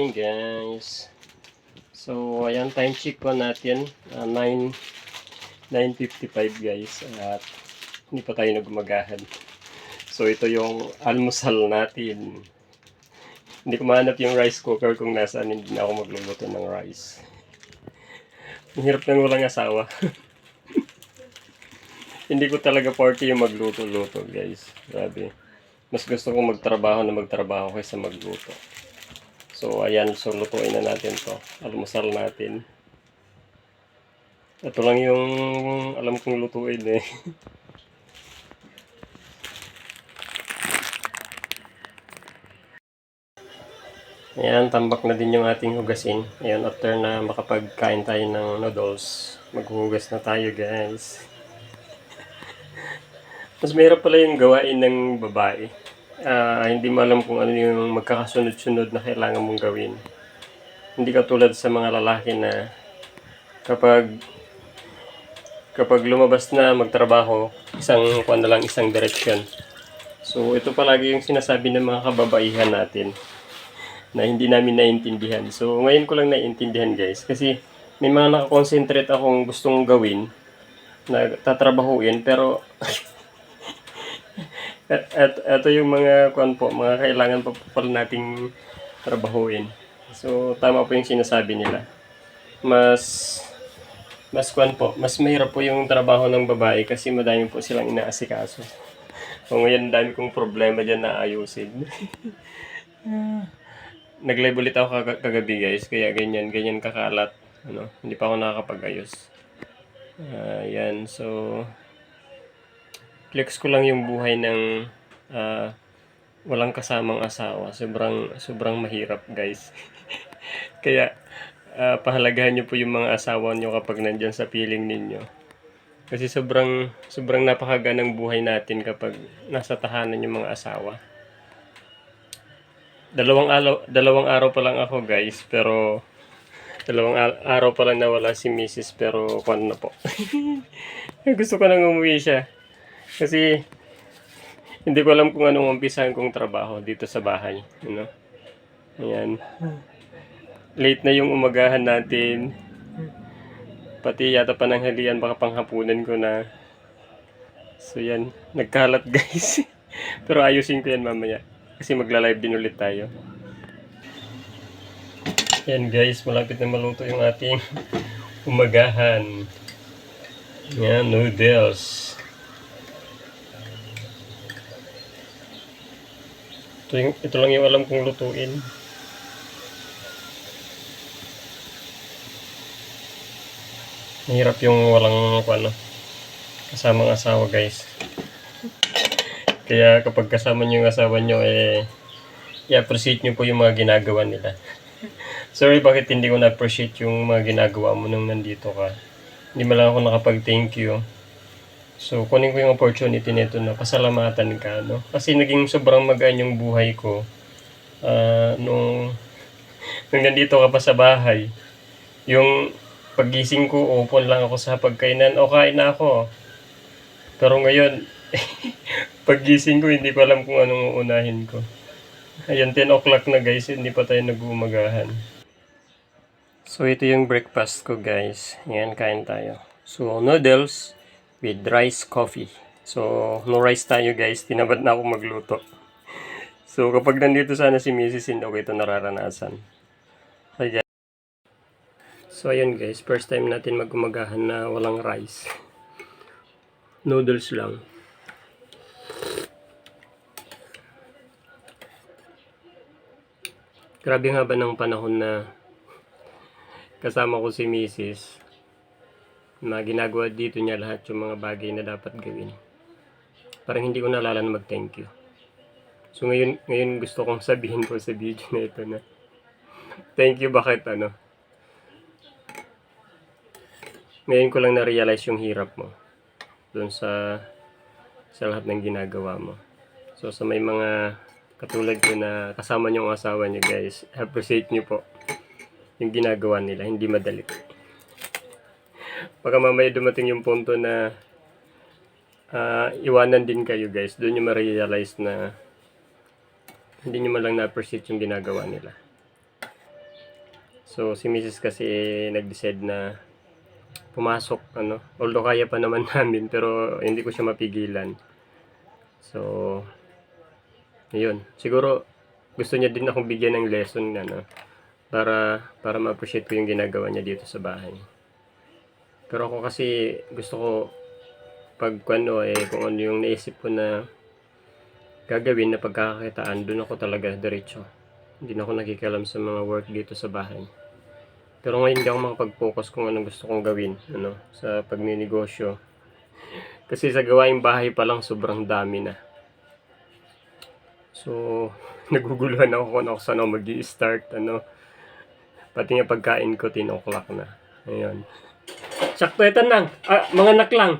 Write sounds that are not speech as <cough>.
Hey guys. So, ayan, time check po natin. Uh, 9, 9.55 guys. At hindi pa tayo nagumagahan. So, ito yung almusal natin. Hindi ko mahanap yung rice cooker kung nasaan hindi na ako magluluto ng rice. Ang hirap ng walang asawa. <laughs> hindi ko talaga party yung magluto-luto guys. Grabe. Mas gusto kong magtrabaho na magtrabaho kaysa magluto. So, ayan. So, lutuin na natin to. Almusal natin. Ito lang yung alam kong lutuin eh. <laughs> Ayan, tambak na din yung ating hugasin. Ayan, after na makapagkain tayo ng noodles, maghuhugas na tayo guys. <laughs> Mas mahirap pala yung gawain ng babae. Ah, hindi mo alam kung ano yung magkakasunod-sunod na kailangan mong gawin. Hindi katulad sa mga lalaki na kapag kapag lumabas na magtrabaho, isang kuan na lang isang direction. So ito palagi yung sinasabi ng mga kababaihan natin na hindi namin naiintindihan. So ngayon ko lang naiintindihan guys kasi may mga nakakonsentrate akong gustong gawin na tatrabahuin pero <laughs> at, at ito yung mga kuan po, mga kailangan pa pala nating trabahuin. So tama po yung sinasabi nila. Mas mas kuan po, mas mahirap po yung trabaho ng babae kasi madami po silang inaasikaso. So ngayon dami kong problema diyan na ayusin. <laughs> Nag-live ulit ako kag- kagabi guys, kaya ganyan, ganyan kakalat. Ano, hindi pa ako nakakapag-ayos. Ah, yan, so flex ko lang yung buhay ng ah, walang kasamang asawa. Sobrang sobrang mahirap, guys. <laughs> Kaya ah, pahalagahan niyo po yung mga asawa niyo kapag nandiyan sa piling ninyo. Kasi sobrang sobrang napakaganang buhay natin kapag nasa tahanan yung mga asawa. Dalawang araw, dalawang araw pa lang ako, guys, pero <laughs> dalawang al- araw pa lang nawala si Mrs. pero kwan na po. <laughs> Gusto ko nang umuwi siya. Kasi hindi ko alam kung anong umpisahan kong trabaho dito sa bahay. You know? Ayan. Late na yung umagahan natin. Pati yata pananghalian baka panghapunan ko na. So yan, nagkalat <laughs> guys. Pero ayusin ko yan mamaya. Kasi magla-live din ulit tayo. Yan guys, malapit na maluto yung ating umagahan. Yan, noodles. Ito, yung, ito lang yung alam kong lutuin. Mahirap yung walang ano, kasamang asawa guys. Kaya kapag kasama niyo yung asawa niyo eh i-appreciate niyo po yung mga ginagawa nila. <laughs> Sorry bakit hindi ko na-appreciate yung mga ginagawa mo nung nandito ka. Hindi mo lang ako nakapag-thank you. So, kunin ko yung opportunity nito na pasalamatan ka, no? Kasi naging sobrang magaan yung buhay ko ah, nung, <laughs> nung nandito ka pa sa bahay. Yung pagising ko, open lang ako sa pagkainan. O, kain na ako. Pero ngayon, <laughs> pagising ko, hindi ko alam kung anong uunahin ko. Ayan, 10 o'clock na guys, hindi pa tayo nag-uumagahan. So, ito yung breakfast ko guys. Ayan, kain tayo. So, noodles with rice coffee. So, no rice tayo guys. Tinabad na ako magluto. So, kapag nandito sana si Mrs. hindi ko ito nararanasan. Guys. So, ayun guys. First time natin magumagahan na walang rice. Noodles lang. Grabe nga ba ng panahon na kasama ko si Mrs. na ginagawa dito niya lahat yung mga bagay na dapat gawin. Parang hindi ko nalala na mag-thank you. So ngayon, ngayon gusto kong sabihin ko sa video na ito na thank you bakit ano. Ngayon ko lang na-realize yung hirap mo doon sa sa lahat ng ginagawa mo. So sa may mga katulad ko na kasama niyo ang asawa niyo guys, appreciate niyo po yung ginagawa nila, hindi madali. Baka mamaya dumating yung punto na ah, iwanan din kayo guys. Doon nyo ma-realize na hindi nyo man lang na-appreciate yung ginagawa nila. So, si Mrs. kasi nag-decide na pumasok, ano. Although kaya pa naman <laughs> namin, pero hindi ko siya mapigilan. So, yun. Siguro, gusto niya din akong bigyan ng lesson, ano, para, para ma-appreciate ko yung ginagawa niya dito sa bahay. Pero ako kasi, gusto ko, pag ano, eh, kung ano yung naisip ko na gagawin na pagkakakitaan, doon ako talaga diretso. Hindi na ako nakikialam sa mga work dito sa bahay. Pero ngayon hindi ako makapag-focus kung anong gusto kong gawin ano, sa pagninegosyo. <laughs> Kasi sa gawaing bahay pa lang sobrang dami na. So, <laughs> naguguluhan ako kung ako saan ako mag start ano. Pati nga pagkain ko, 10 o'clock na. Ayun. Sakto, ito lang. Ah, mga anak lang.